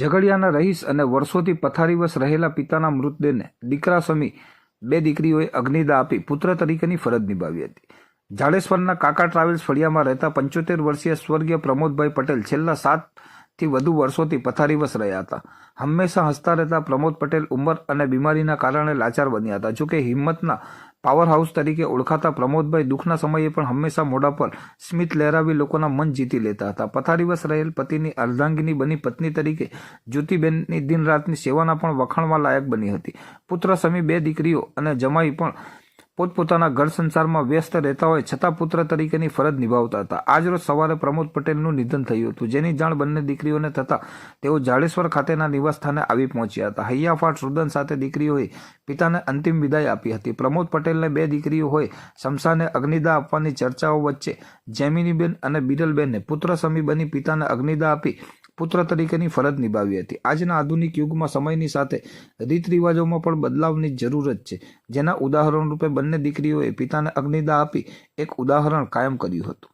ઝઘડિયાના રહીશ અને વર્ષોથી પથારીવશ રહેલા પિતાના મૃતદેહને દીકરા સમી બે દીકરીઓએ અગ્નિદા આપી પુત્ર તરીકેની ફરજ નિભાવી હતી. જાડેશ્વરના કાકા ટ્રાવેલ્સ ફળિયામાં રહેતા પંચોતેર વર્ષીય સ્વર્ગીય પ્રમોદભાઈ પટેલ છેલ્લા સાતથી વધુ વર્ષોથી પથારીવશ રહ્યા હતા. હંમેશા હસતા રહેતા પ્રમોદ પટેલ ઉંમર અને બીમારીના કારણે લાચાર બન્યા હતા. જોકે હિંમતના પાવર હાઉસ તરીકે ઓળખાતા પ્રમોદભાઈ દુઃખના સમયે પણ હંમેશા મોઢા પર સ્મિત લહેરાવી લોકોના મન જીતી લેતા હતા. પથારીવશ રહેલ પતિની અર્ધાંગીની બની પત્ની તરીકે જ્યોતિબેનની દિન રાતની સેવાના પણ વખાણવા લાયક બની હતી. પુત્ર સમી બે દીકરીઓ અને જમાઈ પણ પોતપોતાના ઘર સંસારમાં વ્યસ્ત રહેતા હોય છતાં પુત્ર તરીકેની ફરજ નિભાવતા હતા. આજરોજ સવારે પ્રમોદ પટેલનું નિધન થયું હતું. જેની જાણ બંને દીકરીઓને થતા તેઓ જાડેશ્વર ખાતેના નિવાસસ્થાને આવી પહોંચ્યા હતા. હૈયાફાટ રુદન સાથે દીકરીઓએ પિતાને અંતિમ વિદાય આપી હતી. પ્રમોદ પટેલને બે દીકરીઓ હોય શમશાને અગ્નિદા આપવાની ચર્ચાઓ વચ્ચે જેમિનીબેન અને બિરલબેનને પુત્ર સમી બની પિતાને અગ્નિદા આપી પુત્ર તરીકેની ફરજ નિભાવી હતી. આજના આધુનિક યુગમાં સમયની સાથે રીત રિવાજોમાં પણ બદલાવની જરૂરત છે. જેના ઉદાહરણ રૂપે બંને દીકરીઓએ પિતાને અગ્નિદા આપી એક ઉદાહરણ કાયમ કર્યું હતું.